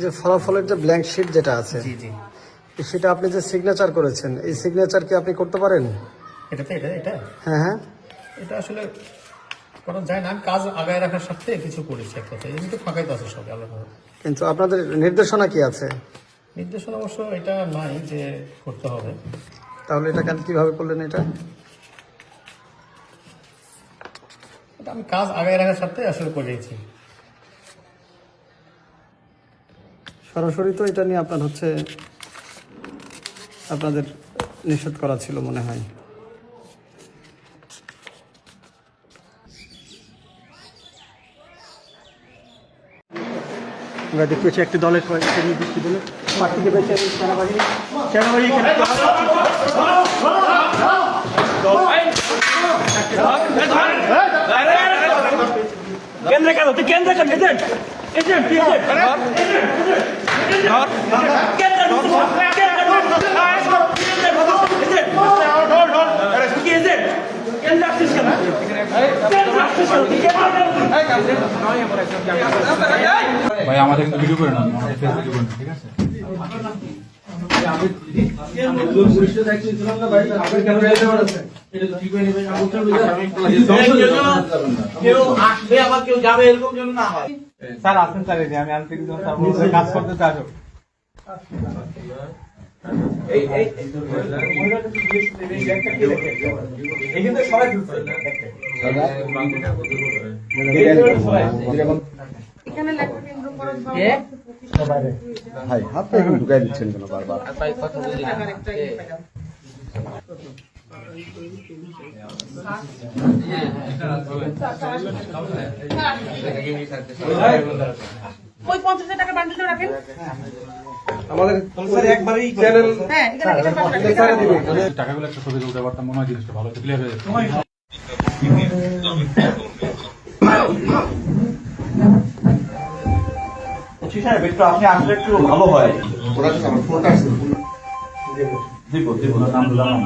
যে ফলাফলের যে ব্ল্যাঙ্ক শিট যেটা আছে জি জি। সেটা আপনি যে সিগনেচার করেছেন এই সিগনেচার কি আপনি করতে পারেন? এটাতে এটা এটা? হ্যাঁ হ্যাঁ। এটা আসলে করা যায় না আমি কাজ আগায় রাখার সাথে কিছু করেছি এক কথা এমনি তো ফাঁকাই তো আছে সব আল্লাহ কিন্তু আপনাদের নির্দেশনা কি আছে? নির্দেশনা অবশ্য এটা নাই যে করতে হবে। তাহলে এটা কেন কীভাবে করলেন এটা? এটা আমি কাজ আগায় রাখার সাথে আসলে করেছি। সরাসরি তো এটা নিয়ে আপনার হচ্ছে আপনাদের নিষেধ করা ছিল মনে হয় আমরা দেখতে কেন্দ্রে কেন তুই কেন্দ্রে কেন এজেন্ট এজেন্ট এজেন্ট ভাই, আমাদের কিন্তু ভিডিও করে না আমাদের ফেস করে ঠিক আছে? কেউ আসবে আবার কেউ যাবে, এরকম যেন না হয়। স্যার আসেন স্যার এই আমি আনতে স্যার কাজ করতে তো আসো এই এই এই কিন্তু সবাই ভাই হাতে এখন ঢুকাই দিচ্ছেন কেন বারবার? ওই পঞ্চাশ হাজার টাকা বান্ডিলটা রাখেন। আমাদের একবারই হ্যাঁ এখানে এখানে পাশে রাখেন। টাকাগুলো একটা ছবি তুলতে পারতাম মনে হয় জিনিসটা ভালো ক্লিয়ার হয়ে যেত। আপনি আসলে একটু ভালো হয়। দিব দিব নাম জানান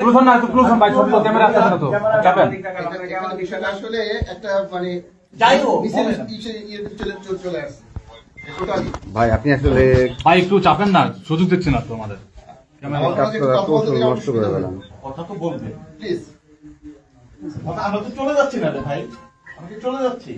ক্লোজ না একটু ভাই ছোট ক্যামেরা আসছে না তো। যাবেন? আসলে একটা মানে যাই হোক ইয়ে চলে আসছে। ভাই আপনি আসলে ভাই একটু চাপেন না সুযোগ দিচ্ছি না তো আমাদের নষ্ট করে ফেলাম। কথা তো বলবে। প্লিজ আমরা তো চলে যাচ্ছি না রে ভাই। আমরা কি চলে যাচ্ছি।